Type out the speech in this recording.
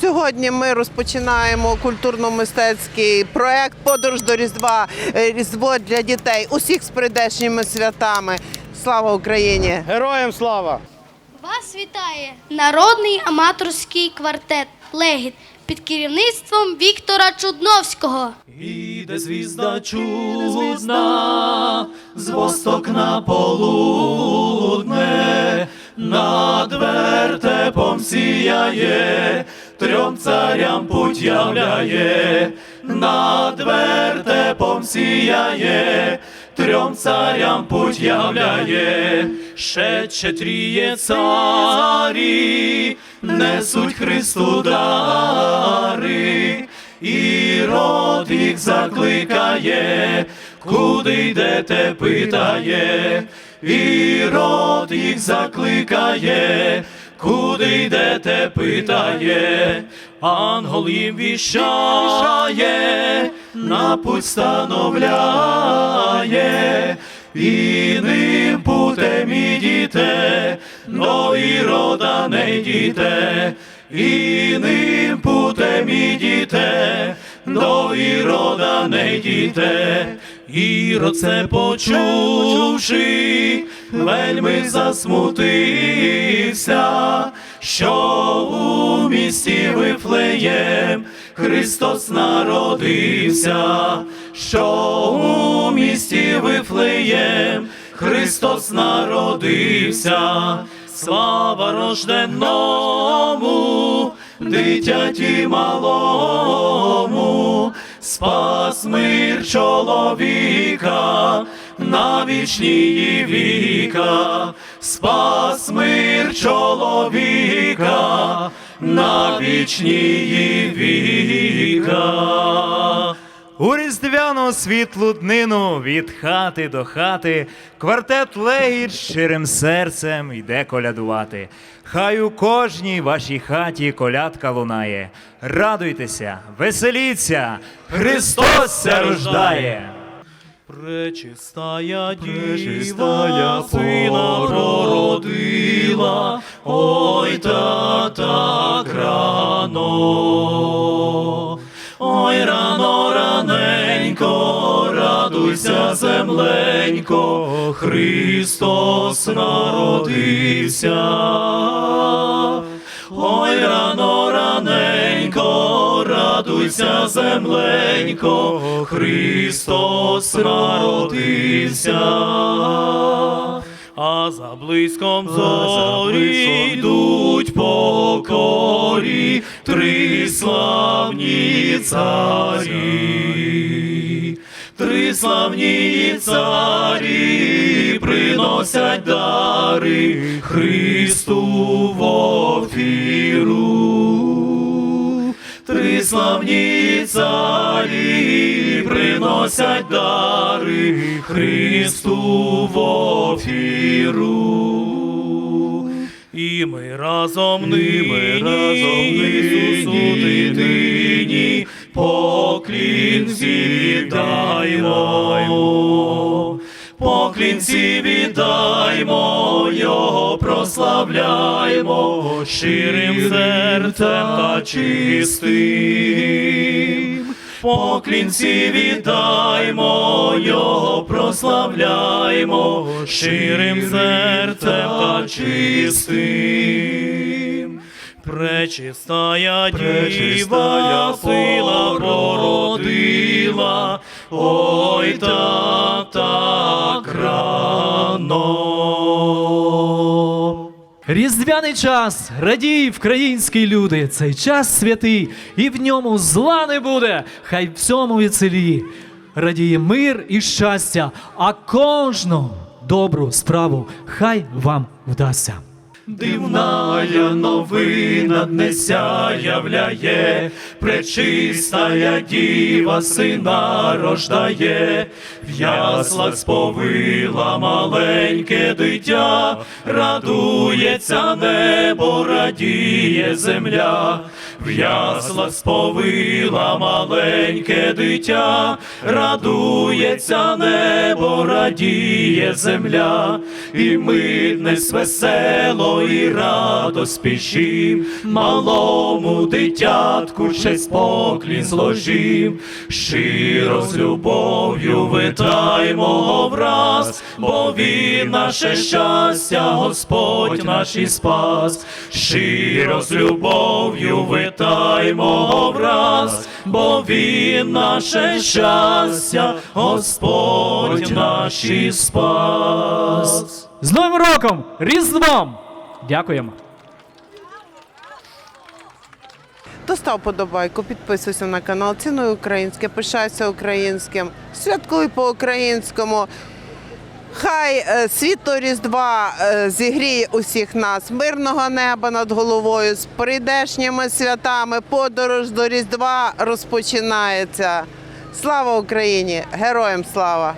Сьогодні ми розпочинаємо культурно-мистецький проект Подорож до Різдва е, Різдво для дітей. Усіх з прийдешніми святами. Слава Україні! Героям слава! Вас вітає народний аматорський квартет Легіт під керівництвом Віктора Чудновського. Іде звізда чудна, з восток на полудне, над вертепом сіяє, трьом царям путь являє, над вертепом сіяє, трьом царям путь являє, ще четріє царі, несуть Христу дари. І род їх закликає, куди йдете, питає, і род їх закликає, куди йдете, питає, ангел їм віщає, на путь становляє, і ним путем ідіте, до ірода не йдіте, і ним путем ідіте, до ірода не йдіте, Ірод це почувши, вельми засмутився, що у місті Вифлеєм Христос народився, що у місті Вифлеєм Христос народився, слава рожденному, дитяті малому, спас мир чоловіка, на вічні віка, спас мир чоловіка, на вічні віка. У різдвяну світлу днину від хати до хати квартет легіт щирим серцем йде колядувати. Хай у кожній вашій хаті колядка лунає. Радуйтеся, веселіться, Христос ся рождає. Пречистая діва сина родила, ой та так рано, радуйся, земленько, Христос народився. Ой, рано раненько, радуйся, земленько, Христос народився. А за блиском зорі йдуть покорі три славні царі. Три славні царі приносять дари Христу в офіру. Три славні царі приносять дари Христу в офіру. І ми разом нині, разом Ісусу дитині, поклінці віддаймо. Поклінці віддаймо, Його прославляймо, щирим серцем та чистим. Поклінці віддаймо, Його прославляймо, щирим серцем та чистим. Пречистая діва сила породила, ой та так рано. Різдвяний час, радій, українські люди, цей час святий, і в ньому зла не буде, хай в цьому веселі. Радіє мир і щастя, а кожну добру справу хай вам вдасться. Дивная новина днеся являє, пречистая діва сина рождає, в яслах сповила маленьке дитя, радується небо, радіє земля, в яслах сповила маленьке дитя, радується небо, радіє земля, і ми днес весело і радо спішим, малому дитятку честь поклін зложим, щиро з любов'ю витаймо враз, бо він наше щастя, Господь наш і спас, щиро з любов'ю витаймо враз, бо він наше щастя, Господь наш і спас. З Новим роком! Різдвом! Дякуємо. Достав подобайку, підписуйся на канал, цінуй українське, пишайся українським, святкуй по-українському. Хай е, світло Різдва е, зігріє усіх нас, мирного неба над головою, з прийдешніми святами, подорож до Різдва розпочинається. Слава Україні! Героям слава!